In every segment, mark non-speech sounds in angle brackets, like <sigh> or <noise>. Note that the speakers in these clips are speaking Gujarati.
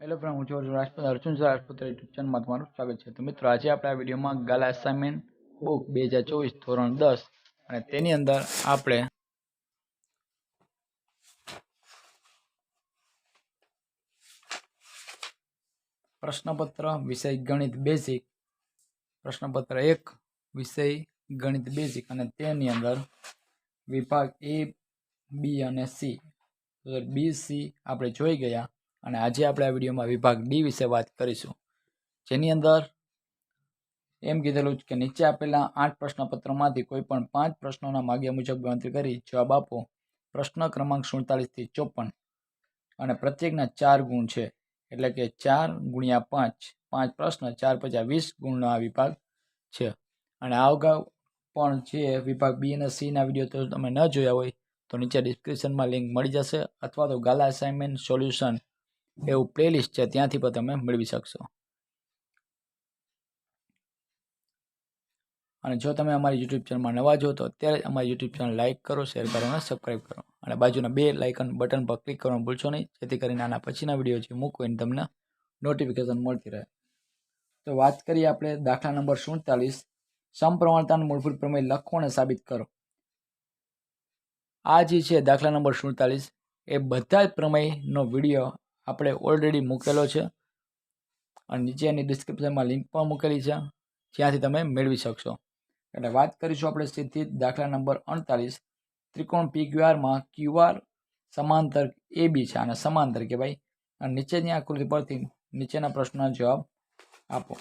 હેલો ફ્રેન્ડ, હું છું રાજપૂત, અર્જુન રાજપૂત યુટ્યુબ ચેનલમાં તમારું સ્વાગત છે. તો મિત્રો, આજે આપણે આ વિડીયોમાં ગાલા અસાઇનમેન્ટ બુક બે હજાર ચોવીસ ધોરણ દસ અને તેની અંદર આપણે પ્રશ્નપત્ર, વિષય ગણિત બેઝિક પ્રશ્નપત્ર એક, વિષય ગણિત બેઝિક અને તેની અંદર વિભાગ એ બી અને સી બી સી આપણે જોઈ ગયા. અને આજે આપણે આ વિડીયોમાં વિભાગ ડી વિશે વાત કરીશું. જેની અંદર એમ કીધેલું કે નીચે આપેલા આઠ પ્રશ્નપત્રોમાંથી કોઈ પણ પાંચ પ્રશ્નોના માગ્યા મુજબ ગણતરી કરી જવાબ આપો. પ્રશ્ન ક્રમાંક સુડતાલીસથી ચોપન. અને પ્રત્યેકના ચાર ગુણ છે. એટલે કે ચાર ગુણ્યા પાંચ. પાંચ પ્રશ્ન, ચાર પચાસ વીસ ગુણનો આ વિભાગ છે. અને આ અગાઉ પણ જે વિભાગ બી અને સીના વીડિયો તો તમે ન જોયા હોય તો નીચે ડિસ્ક્રિપ્શનમાં લિંક મળી જશે અથવા તો ગાલા અસાઇનમેન્ટ સોલ્યુશન એવું પ્લેલિસ્ટ છે, ત્યાંથી પણ તમે મેળવી શકશો. અને જો તમે અમારી યુટ્યુબ ચેનલમાં નવા જો તો અત્યારે અમારી યુટ્યુબ ચેનલ લાઇક કરો શેર કરો અને સબસ્ક્રાઈબ કરો. અને બાજુના બે લાઇકન બટન પર ક્લિક કરવાનું ભૂલશો નહીં, જેથી કરીને આના પછીના વીડિયો જે મૂકો એને તમને નોટિફિકેશન મળતી રહે. તો વાત કરીએ આપણે દાખલા નંબર સુડતાલીસ સમપ્રમાણતાનું મૂળભૂત પ્રમેય લખો અને સાબિત કરો. આ જે છે દાખલા નંબર સુડતાલીસ, એ બધા જ પ્રમેયનો વીડિયો આપણે ઓલરેડી મૂકેલો છે. અને નીચે એની ડિસ્ક્રિપ્શનમાં લિંક પણ મૂકેલી છે. જ્યાંથી તમે મેળવી શકશો. એટલે વાત કરીશું આપણે સીધી દાખલા નંબર અડતાલીસ. ત્રિકોણ પી ક્યુઆરમાં ક્યુઆર સમાંતર એ બી છે. અને સમાંતર કહેવાય. અને નીચેની આકૃતિ પરથી નીચેના પ્રશ્નના જવાબ આપો.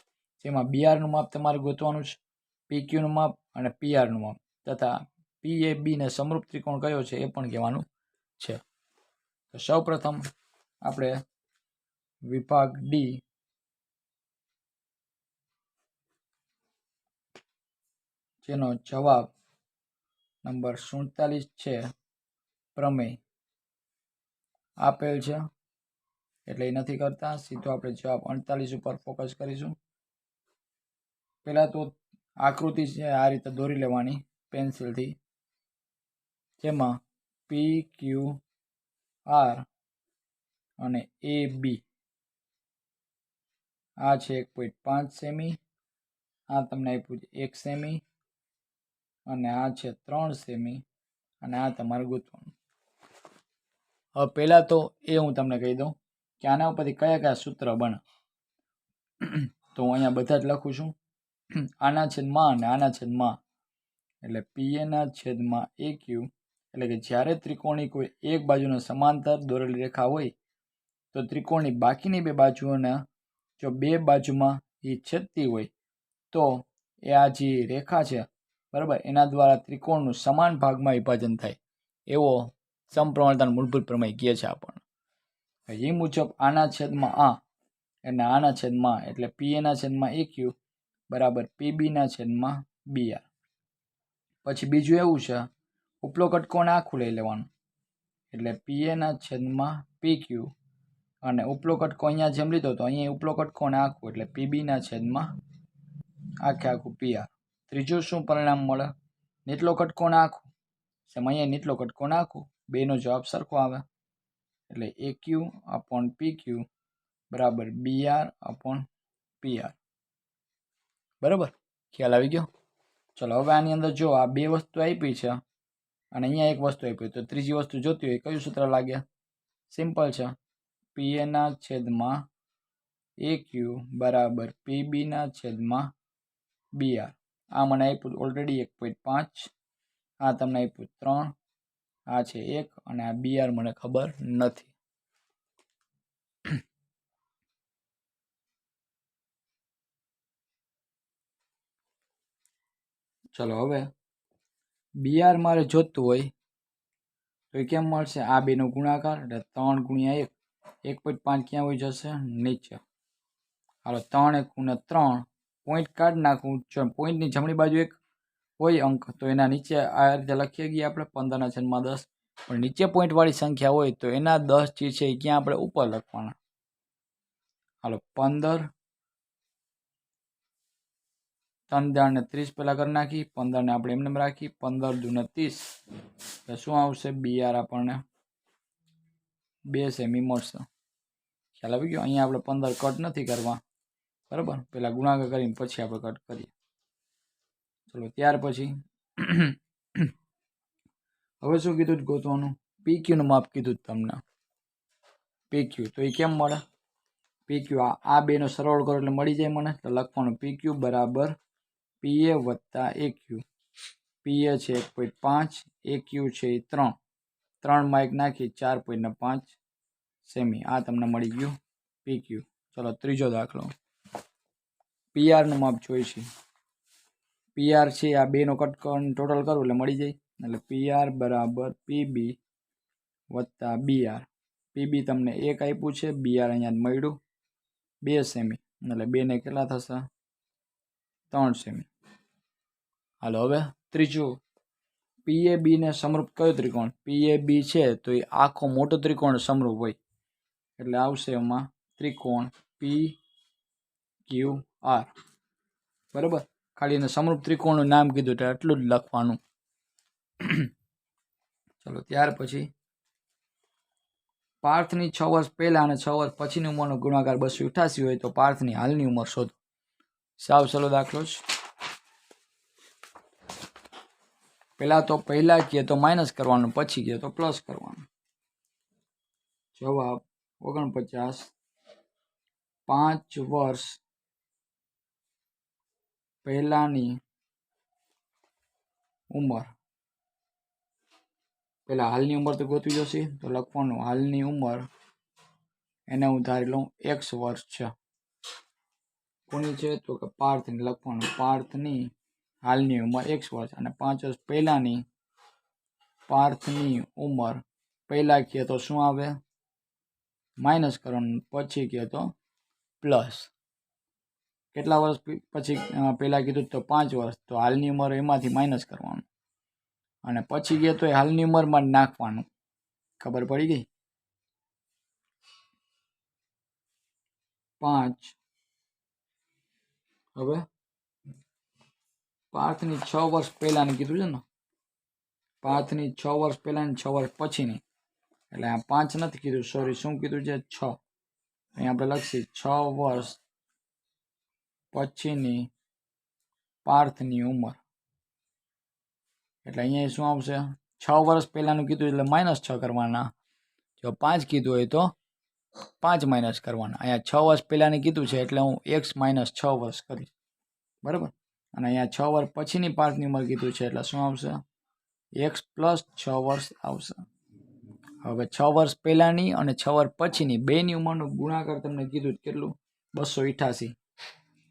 જેમાં બીઆરનું માપ તમારે ગોતવાનું છે. પી ક્યુનું માપ અને પીઆરનું માપ. તથા પી એ બીને સમરૂપ ત્રિકોણ કયો છે એ પણ કહેવાનું છે. તો સૌ પ્રથમ આપણે વિભાગ ડી જેનો જવાબ નંબર સુડતાલીસ છે. પ્રમેય આપેલ છે. એટલે એ નથી કરતા. સીધો આપણે જવાબ અડતાલીસ ઉપર ફોકસ કરીશું. પહેલાં તો આકૃતિ છે આ રીતે દોરી લેવાની પેન્સિલથી જેમાં પી ક્યુ આર અને એ બી આ છે એક પોઈન્ટ પાંચ સેમી આ તમને આપ્યું છે એક સેમી અને આ છે ત્રણ સેમી અને આ તમારે ગૂંથવાનું હવે પહેલાં તો એ હું તમને કહી દઉં કે આના ઉપરથી કયા કયા સૂત્ર બને. <clears throat> તો હું અહીંયા બધા જ લખું છું. <clears throat> આના છેદમાં અને આના છેદમાં એટલે પીએના છેદમાં એ ક્યુ એટલે કે જ્યારે ત્રિકોણી કોઈ એક બાજુનો સમાંતર દોરેલી રેખા હોય તો ત્રિકોણની બાકીની બે બાજુઓના જો બે બાજુમાં એ છેદતી હોય, તો એ આ જે રેખા છે, બરાબર, એના દ્વારા ત્રિકોણનું સમાન ભાગમાં વિભાજન થાય. એવો સમપ્રમાણતાનો મૂળભૂત પ્રમેય કહે છે આપણને. એ મુજબ આના છેદમાં આ અને આના છેદમાં એટલે પી એના છેદમાં એ ક્યુ બરાબર પીબીના છેદમાં બી આર પછી બીજું એવું છે, ઉપલો કટકોણ આખું લઈ લેવાનું. એટલે પી એના છેદમાં પી ક્યુ અને ઉપલો કટકો અહીંયા જેમ લીધો તો અહીંયા ઉપલો કટકોણ આખું, એટલે પીબીના છેદમાં આખે આખું પીઆર ત્રીજું શું પરિણામ મળે? નીચલો કટકોણ આખું. સેમ અહીંયા નીચલો કટકોણ આખું. બેનો જવાબ સરખો આવે. એટલે A Q upon P Q બરાબર B R upon P R બરાબર? ખ્યાલ આવી ગયો? ચલો, હવે આની અંદર જો આ બે વસ્તુ આપી છે અને અહીંયા એક વસ્તુ આપી તો ત્રીજી વસ્તુ જોતી હોય કયું સૂત્ર લાગે? સિમ્પલ છે. પી એના છેદમાં એ ક્યુ બરાબર પી બીના છેદમાં બી આર આ મને આપ્યું ઓલરેડી એક પોઈન્ટ પાંચ, આ તમને આપ્યું ત્રણ, આ છે એક અને આ બી આર મને ખબર નથી. ચલો હવે બી આર મારે જોતું હોય તો કેમ મળશે? આ બેનો ગુણાકાર એટલે ત્રણ ગુણ્યા એક. એક પોઈન્ટ પાંચ ક્યાં હોય જશે? નીચે. હાલો, ત્રણ એક ને ત્રણ. પોઈન્ટ કાઢી નાખું. જો પોઈન્ટની જમણી બાજુ એક હોય અંક, તો એના નીચે આ રીતે લખીએ ગઈએ આપણે. પંદરના છેદમાં દસ. પણ નીચે પોઈન્ટવાળી સંખ્યા હોય, તો એના દસ જે છે એ ક્યાં આપણે ઉપર લખવાના? હાલો, પંદર. ત્રણ દાળને ત્રીસ પહેલાં કરી નાખી. પંદરને આપણે એમને રાખી. પંદર દૂને ત્રીસ. એટલે શું આવશે? બી આપણને બે સેમી મળશે. ખ્યાલ આવી ગયો? અહીંયા આપણે પંદર કટ નથી કરવા. બરાબર? પહેલાં ગુણાકાર કરીને પછી આપણે કટ કરીએ. ચલો, ત્યાર પછી <clears throat> હવે શું કીધું ગોતવાનું? પી ક્યુનું માપ કીધું તમને. પી ક્યુ તો એ કેમ મળે? પી ક્યુ આ આ બેનો સરવાળો કરો એટલે મળી જાય મને. તો લખવાનું પી ક્યુ બરાબર પીએ વત્તા એ ક્યુ પીએ છે એક પોઈન્ટ પાંચ એ ક્યુ છે એ ત્રણ. ત્રણમાં માઇક નાખી, ચાર પોઈન્ટને પાંચ સેમી આ તમને મળી ગયું પી ક્યુ ચલો, ત્રીજો દાખલો. પીઆરનું માપ જોઈશે પીઆર છે, આ બેનો કટ ટોટલ કરું એટલે મળી જાય. એટલે પીઆર બરાબર પીબી વત્તા બીઆર પીબી તમને એક આપ્યું છે બીઆર અહીંયા મળ્યું. બે સેમી એટલે બેને કેટલા થશે? ત્રણ સેમી હાલો, હવે ત્રીજું. પીએ બીને સમરૂપ કયો ત્રિકોણ? પીએ બી છે, તો એ આખો મોટો ત્રિકોણ સમરૂપ હોય. એટલે આવશે એમાં ત્રિકોણ પી ક્યુ આર બરાબર? ખાલી એને સમરૂપ ત્રિકોણનું નામ કીધું એટલે એટલું જ લખવાનું. <clears throat> ચલો, ત્યાર પછી પાર્થની છ વર્ષ પહેલા અને છ વર્ષ પછીની ઉંમરનો ગુણાકાર બસો અઠાસી હોય તો પાર્થની હાલની ઉંમર શોધો. સાવ સલો દાખલો છે પહેલા તો પહેલા કહે તો માઇનસ કરવાનું, પછી કહે તો પ્લસ કરવાનું. જવાબ ઓગણપચાસ. પાંચ વર્ષ પહેલાની ઉંમર. પહેલાં હાલની ઉંમર તો ગોતવી જશે, તો લખવાનું હાલની ઉંમર. એને હું ધારી લઉં એક્સ વર્ષ છે. કોની છે? તો કે પાર્થની, લખવાનું પાર્થની હાલની ઉંમર એક્સ વર્ષ અને પાંચ વર્ષ પહેલાંની પાર્થની ઉંમર. પહેલાં કહે તો શું આવે? માઇનસ કરવાનું, પછી કહે તો પ્લસ. કેટલા વર્ષ પછી પહેલાં કીધું તો પાંચ વર્ષ. તો હાલની ઉંમર એમાંથી માઇનસ કરવાનું. અને પછી ગયો તો એ હાલની ઉંમરમાં નાખવાનું. ખબર પડી ગઈ? પાંચ. હવે? પાર્થની છ વર્ષ પહેલાની કીધું છે ને? પાર્થની છ વર્ષ પહેલાની છ વર્ષ પછીની. એટલે આ પાંચ નથી કીધું સોરી શું કીધું છે? છ. અહીં આપણે લખીએ છ વર્ષ પછીની પાર્થની ઉંમર. એટલે અહીંયા શું આવશે? છ વર્ષ પહેલાનું કીધું એટલે માઇનસ છ કરવાના. જો પાંચ કીધું હોય તો પાંચ માઇનસ કરવાના. અહીંયા છ વર્ષ પહેલાંની કીધું છે એટલે હું એક્સ માઇનસ છ વર્ષ કરીશ. બરાબર? અને અહીંયા છ વર્ષ પછીની પાર્ટની ઉંમર કીધું છે, એટલે શું આવશે? એક્સ પ્લસ છ વર્ષ આવશે. હવે છ વર્ષ પહેલાંની અને છ વર્ષ પછીની, બેની ઉંમરનું ગુણાકાર તમને કીધું કેટલું? બસો અઠાસી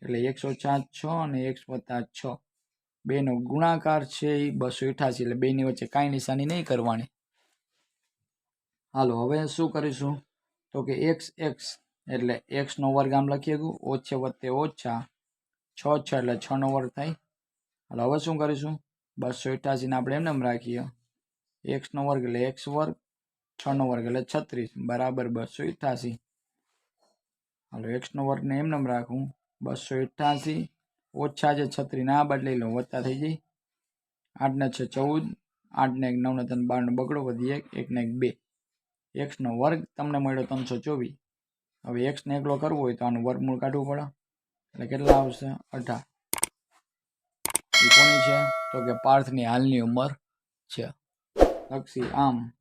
એટલે એકસો ચાર છ અને એકસો વત્તા છ. બેનો ગુણાકાર છે એ બસો અઠાસી એટલે બેની વચ્ચે કાંઈ નિશાની નહીં કરવાની. હાલો, હવે શું કરીશું? તો કે એક્સ એક્સ એટલે એક્સનો વર્ગ આમ લખી ગયું ઓછે વત્તે ઓછા છ છ એટલે છનો વર્ગ થાય. હાલો હવે શું કરીશું? બસો અઠાસીને આપણે એમને એમ રાખીએ. એક્સનો વર્ગ એટલે એક્સ વર્ગ છનો વર્ગ એટલે છત્રીસ, બરાબર બસો અઠાસી હાલો એક્સનો વર્ગને એમને એમ રાખું. બસો અઠાસી ઓછા છે છત્રીસ ના બદલી લો, વત્તા થઈ જાય. આઠને છે ચૌદ આઠને એક નવને ત્રણ બારનો બગડો વધી એક એકને એક બે. એક્સનો વર્ગ તમને મળ્યો ત્રણસો ચોવીસ. હવે એક્સને એકલો કરવો હોય તો આનું વર્ગમૂળ કાઢવું પડે. એટલે કેટલા આવશે? અઢાર. એ કોની છે? તો કે પાર્થની હાલની ઉંમર છે. લક્ષી આમ.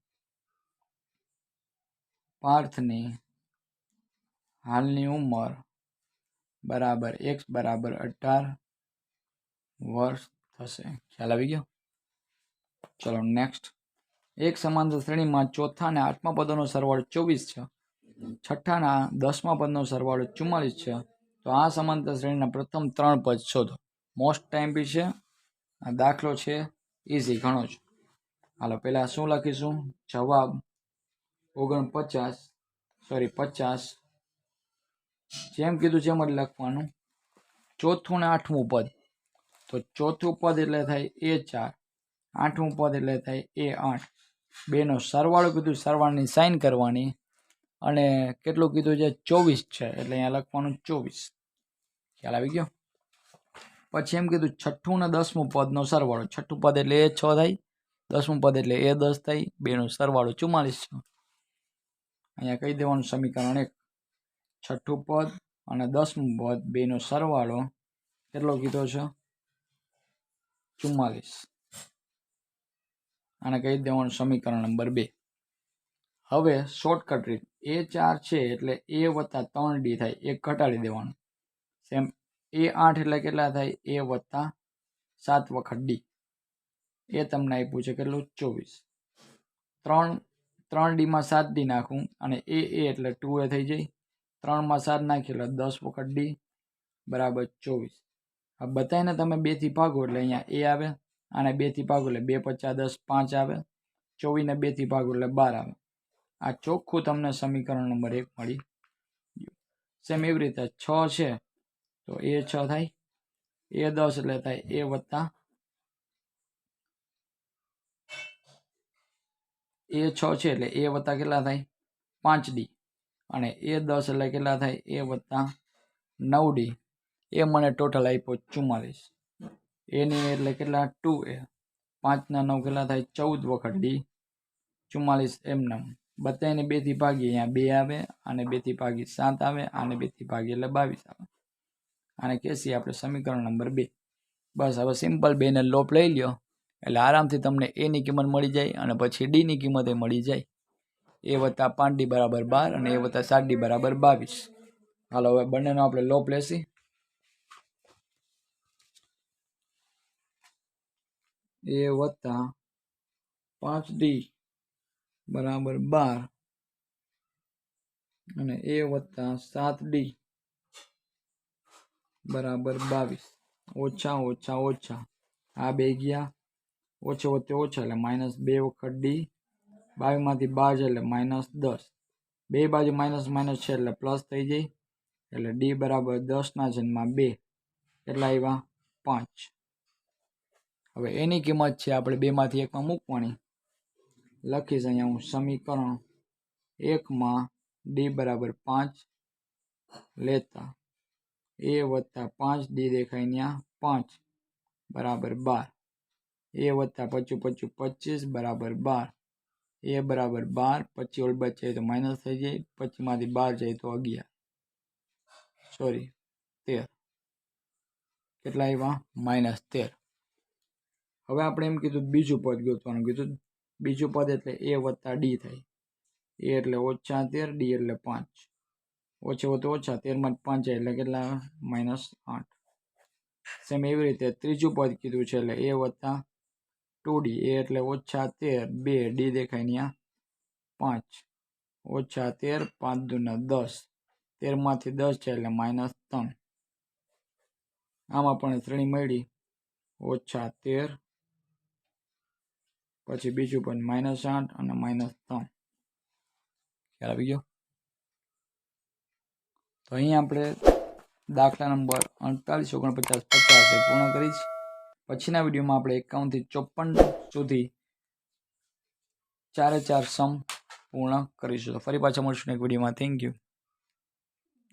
પાર્થની હાલની ઉંમર બરાબર એક્સ બરાબર અઢાર વર્ષ થશે. ખ્યાલ આવી ગયો? ચલો નેક્સ્ટ એક સમાંતર શ્રેણીમાં ચોથા અને આઠમા પદોનો સરવાળો ચોવીસ છે. છઠ્ઠાના દસમા પદનો સરવાળો ચુમ્માલીસ છે. તો આ સમાંતર શ્રેણીના પ્રથમ ત્રણ પદ શોધો. મોસ્ટ ટાઈમ બી છે, આ દાખલો છે ઇઝી ઘણો જ. હાલો, પહેલાં શું લખીશું? જવાબ ઓગણપચાસ સોરી પચાસ. જેમ કીધું છે એમ જ લખવાનું. ચોથું ને આઠમું પદ. તો ચોથું પદ એટલે થાય એ ચાર, આઠમું પદ એટલે થાય એ આઠ. બેનો સરવાળો કીધું, સરવાળની સાઇન કરવાની. અને કેટલું કીધું છે? ચોવીસ છે, એટલે અહીંયા લખવાનું ચોવીસ. ખ્યાલ આવી ગયો? પછી એમ કીધું, છઠ્ઠું અને દસમું પદનો સરવાળો. છઠ્ઠું પદ એટલે એ છ થાય, દસમું પદ એટલે એ દસ થાય, બેનો સરવાળો ચુમ્માલીસ છે. અહીંયા કહી દેવાનું સમીકરણ એક. છઠ્ઠું પદ અને દસમું પદ બેનો સરવાળો કેટલો કીધો છે? ચુમ્માલીસ. અને કહી દેવાનું સમીકરણ નંબર બે. હવે શોર્ટકટ રીત એ ચાર છે એટલે એ વત્તા ત્રણ ડી થાય, એક ઘટાડી દેવાનું. સેમ એ આઠ એટલે કેટલા થાય? એ વત્તા સાત વખત ડી એ તમને આપ્યું છે કેટલું? ચોવીસ. ત્રણ ત્રણ ડીમાં સાત ડી નાખું અને એ એ એટલે ટુ એ થઈ જાય. ત્રણમાં સાત નાખી એટલે દસ વખત ડી બરાબર ચોવીસ. આ બતાવીને તમે બેથી ભાગો એટલે અહીંયા એ આવે અને બેથી ભાગો એટલે બે પચાસ દસ પાંચ આવે. ચોવીસને બેથી ભાગો એટલે બાર આવે. આ ચોખ્ખું તમને સમીકરણ નંબર એક મળી ગયું. સેમ એવી રીતે છ છે. તો એ છ થાય. એ દસ એટલે થાય. એ વત્તા એ છ છે એટલે એ વત્તા કેટલા થાય? પાંચ ડી. અને એ દસ એટલે કેટલા થાય? એ વત્તા નવ ડી. એ મને ટોટલ આપ્યો ચુમ્માલીસ. એની એટલે કેટલા? Two A. પાંચના નવ કેટલા થાય? ચૌદ વખત ડી. ચુમ્માલીસ એમ નમ બધાને બેથી ભાગી અહીંયા બે આવે અને બેથી ભાગી સાત આવે અને બેથી ભાગી એટલે બાવીસ આવે. આને કહેશી આપણે સમીકરણ નંબર બે. બસ હવે સિમ્પલ બેને લોપ લઈ લ્યો, એટલે આરામથી તમને એની કિંમત મળી જાય અને પછી ડીની કિંમત એ મળી જાય. એ વત્તા પાંચ ડી બરાબર બાર અને એ વત્તા સાત ડી બરાબર બાવીસ. હાલો, હવે બંનેનો આપણે લોપ લેશી. એ વત્તા પાંચ ડી બરાબર બાર અને એ વત્તા સાત ડી બરાબર બાવીસ. ઓછા ઓછા ઓછા. આ બે ગયા. ઓછે વચ્ચે ઓછા એટલે માઇનસ બે વખત ડી બાવીસમાંથી બાર છે એટલે માઇનસ દસ. બે બાજુ માઇનસ માઇનસ છે એટલે પ્લસ થઈ જાય. એટલે ડી બરાબર દસના જન્મમાં બે. એટલા આવ્યા પાંચ. હવે એની કિંમત છે આપણે બેમાંથી એકમાં મૂકવાની. લખીશ અહીંયા હું સમીકરણ એકમાં ડી બરાબર પાંચ લેતા. એ વત્તા પાંચ ડી દેખાય ત્યાં પાંચ બરાબર બાર એ વત્તા પચું પચું પચીસ બરાબર બાર એ બરાબર બાર પચી ઓલ બચે તો માઇનસ થઈ જાય પચીમાંથી બાર જાય તો અગિયાર સોરી તેર કેટલા આવ્યા માઇનસ તેર હવે આપણે એમ કીધું બીજું પદ ગોતવાનું કીધું બીજું પદ એટલે એ વત્તા ડી થાય એ એટલે ઓછા તેર ડી એટલે પાંચ ઓછે તો ઓછા તેરમાં પાંચ એટલે કેટલા? માઇનસ આઠ. સેમ એવી રીતે ત્રીજું પદ કીધું છે એટલે એ વત્તા ટુ ડી એ એટલે ઓછા તેર, બે ડી દેખાય ત્યાં પાંચ. ઓછા તેર, પાંચ દુના દસ. તેરમાંથી દસ છે એટલે માઇનસ ત્રણ. આમાં પણ શ્રેણી મળી. ઓછા તેર, પછી બીજું પણ માઇનસ આઠ અને માઇનસ ત્રણ. ખ્યાલ આવી ગયો? તો અહીં આપણે દાખલા નંબર અડતાલીસ, ઓગણપચાસ, પચાસ એ પૂર્ણ કરીશ પછીના વિડીયોમાં આપણે એકાવનથી ચોપન સુધી ચારે ચાર સમ પૂર્ણ કરીશું. તો ફરી પાછા મળશું એક વિડીયોમાં. Thank you